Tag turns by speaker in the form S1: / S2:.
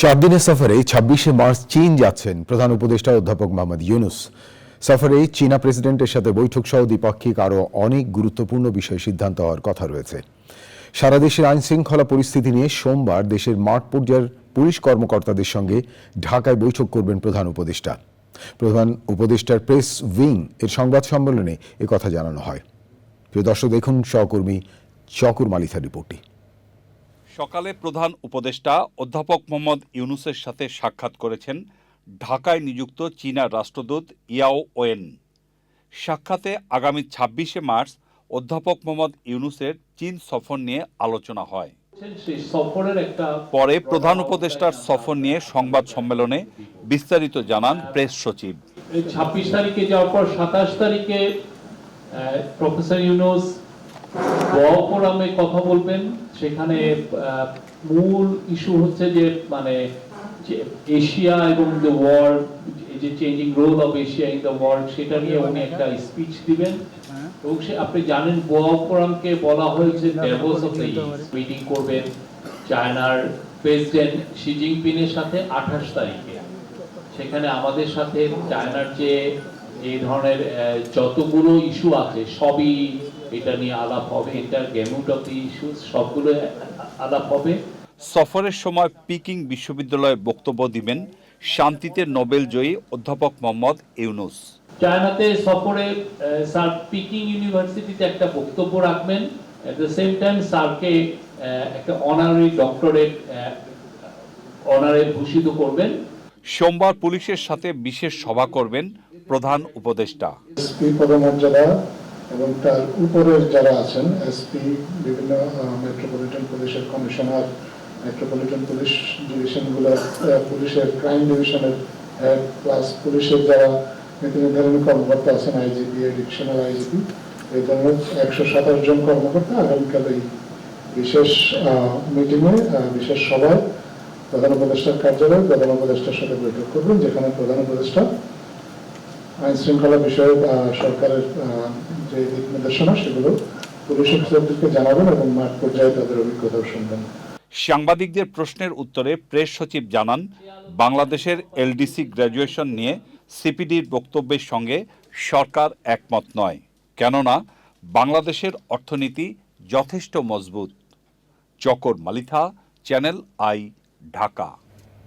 S1: চার দিনের সফরে ছাব্বিশে মার্চ চীন যাচ্ছেন প্রধান উপদেষ্টা অধ্যাপক মোহাম্মদ ইউনুস। সফরে চীনা প্রেসিডেন্টের সাথে বৈঠক সহ দ্বিপাক্ষিক আরও অনেক গুরুত্বপূর্ণ বিষয়ে সিদ্ধান্ত হওয়ার কথা রয়েছে। সারা দেশের আইন শৃঙ্খলা পরিস্থিতি নিয়ে সোমবার দেশের মাঠ পর্যায়ের পুলিশ কর্মকর্তাদের সঙ্গে ঢাকায় বৈঠক করবেন প্রধান উপদেষ্টা। প্রধান উপদেষ্টার প্রেস উইং এর সংবাদ সম্মেলনে কথা জানানো হয়। প্রিয় দর্শক, দেখুন সহকর্মী চকুর মালিথা রিপোর্টটি।
S2: সকালে প্রধান উপদেষ্টা অধ্যাপক মোহাম্মদ ইউনুসের সাথে সাক্ষাৎ করেছেন ঢাকায় নিযুক্ত চীনা রাষ্ট্রদূত ইয়াও ওয়েন। সাক্ষাতে আগামী ছাব্বিশে মার্চ অধ্যাপক মোহাম্মদ ইউনুসের চীন সফর নিয়ে আলোচনা হয়। পরে প্রধান উপদেষ্টার সফর নিয়ে সংবাদ সম্মেলনে বিস্তারিত জানান প্রেস সচিব।
S3: ছাব্বিশ তারিখে যাওয়ার পর সাতাশ তারিখে প্রফেসর ইউনুস ফোরামে কথা বলবেন সেখানে মূল ইস্যু হচ্ছে যে মানে এশিয়া এবং দ্য ওয়ার্ল্ড যে changing role of Asia in the world সেটা নিয়ে উনি একটা স্পিচ দিবেন। এবং সে আপনি জানেন গোয়া ফোরামকে বলা হয়েছে ডেভোস অফ দ্য মিটিং করবেন চায়নার প্রেসিডেন্ট শি জিনপিংয়ের সাথে আঠাশ তারিখে। সেখানে আমাদের সাথে চায়নার যে এই ধরনের যতগুলো ইস্যু আছে সবই এটা নিয়ে আলাপ হবে এটার গেমুট অফ দি ইস্যু সবগুলো আলাপ হবে।
S2: সফরের সময় পিকিং বিশ্ববিদ্যালয়ে বক্তব্য দিবেন শান্তিতে নোবেল জয়ী অধ্যাপক মোহাম্মদ ইউনুস।
S3: চায়নাতে সফরে স্যার পিকিং ইউনিভার্সিটিতে একটা বক্তব্য রাখবেন। এট দ্য সেম টাইম স্যারকে একটা অনারারি ডক্টরেট অনারে ভূষিত করবেন।
S2: সোমবার পুলিশের সাথে বিশেষ সভা করবেন প্রধান উপদেষ্টা।
S4: এসপি পদমর্যাদা এবং তার উপরের যারা আছেন এসপি বিভিন্ন মেট্রোপলিটন পুলিশের কমিশনার মেট্রোপলিটন পুলিশ ডিভিশনগুলো পুলিশের ক্রাইম ডিভিশনের হেড প্লাস পুলিশের যারা নীতি নির্ধারণী কর্মকর্তা আছেন আইজিপি এডিকশনাল আইজিপি এই ধরনের একশো সাতাশ জন কর্মকর্তা আগামীকাল এই বিশেষ মিটিংয়ে বিশেষ সভায় প্রধান উপদেষ্টার কার্যালয়ে প্রধান উপদেষ্টার সাথে বৈঠক করবেন, যেখানে প্রধান উপদেষ্টা আইন শৃঙ্খলা বিষয়ে সরকারের যে দিক নির্দেশনা, সেগুলো পুলিশ অফিসারদেরকে জানাবেন এবং মাঠ পর্যায়ে তাদের অভিজ্ঞতাও শুনবেন।
S2: সাংবাদিকদের প্রশ্নের উত্তরে প্রেস সচিব জানান, বাংলাদেশের এলডিসি গ্র্যাজুয়েশন নিয়ে সিপিডির বক্তব্যের সঙ্গে সরকার একমত নয়। কেননা, বাংলাদেশের অর্থনীতি যথেষ্ট মজবুত। Chakor Malitha, channel I, Dhaka.